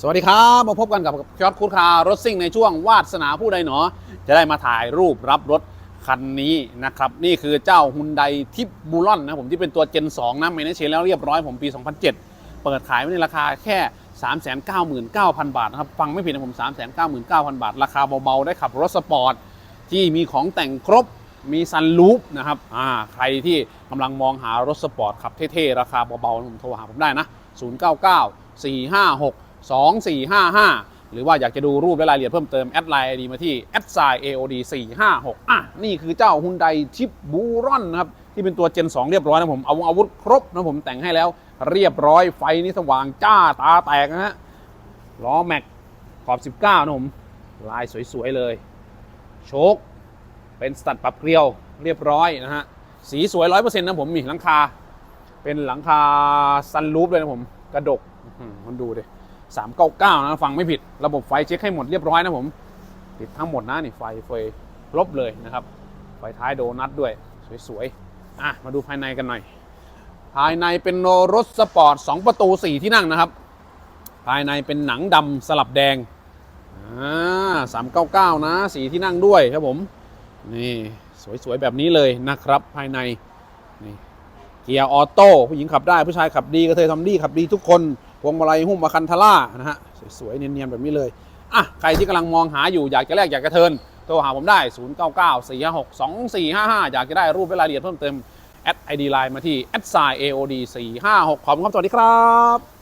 สวัสดีครับ มาพบกันกับยอดคูดคารถซิ่งในช่วงวาสนาผู้ใดหนอ จะได้มาถ่ายรูปรับรถคันนี้นะครับ นี่คือเจ้าฮุนไดทิปบูลอนนะผมที่เป็นตัว Gen 2นะไม่ได้เชนแล้วเรียบร้อยผมปี 2007 เปิดขายไว้ในราคาแค่ 399,000 บาทนะครับ ฟังไม่ผิดนะผม 399,000 บาท ราคาเบา ๆ ได้ขับรถสปอร์ต ที่มีของแต่งครบมีซันลูปนะครับอ่าใครที่กำลังมองหารถสปอร์ตขับเท่ๆราคาเบาๆผมโทรหาผมได้นะ099 456 2455 หรือว่าอยากจะดูรูปและรายละเอียดเพิ่มเติม แอดไลน์ไอดีมาที่แอดไซ AOD 456อะนี่คือเจ้าฮุนไดทิปบูรอนนะครับที่เป็นตัว Gen 2เรียบร้อยนะผมเอาอาวุธครบนะผมแต่งให้แล้ว เรียบร้อยไฟนี่สว่างจ้าตาแตกนะฮะล้อแม็กขอบ 19 นะผม ลายสวย ๆ เลย โชคเป็นสตัดปรับเกลียวเรียบร้อยนะฮะ สีสวยร้อยเปอร์เซ็นต์นะผมมีหลังคา เป็นหลังคาซันรูฟเลยนะผม กระดกอื้อหือคนดูดิ สามเก้าเก้านะฟังไม่ผิดระบบไฟเช็คให้หมดเรียบร้อยนะผม ติดทั้งหมดนะนี่ไฟเฟยลบเลยนะครับ ไฟท้ายโดนัทด้วย สวยๆอะมาดูภายในกันหน่อย ภายในเป็นรถสปอร์ต 2 ประตู 4 ที่นั่งนะครับ ภายในเป็นหนังดำสลับแดงอ่าสามเก้าเก้านะสีที่นั่งด้วยครับผม นี่สวยๆแบบนี้เลยนะครับ ภายในนี่ เกียร์ออโต้ผู้หญิงขับได้ผู้ชายขับดีกระเทยทำดีขับดีทุกคนพวงมาลัยหุ้มมาคันทล่านะฮะสวยๆเนียนๆแบบนี้เลยอะใครที่กำลังมองหาอยู่อยากจะแลกอยากกระเทินโทรหาผมได้ 0 9 9 4 5 6 2 4 5 5 อยากจะได้รูปและรายละเอียดเพิ่มเติมแอดไอดีไลน์มาที่แอดไซ AOD 4 5 6ขอบคุณครับสวัสดีครับ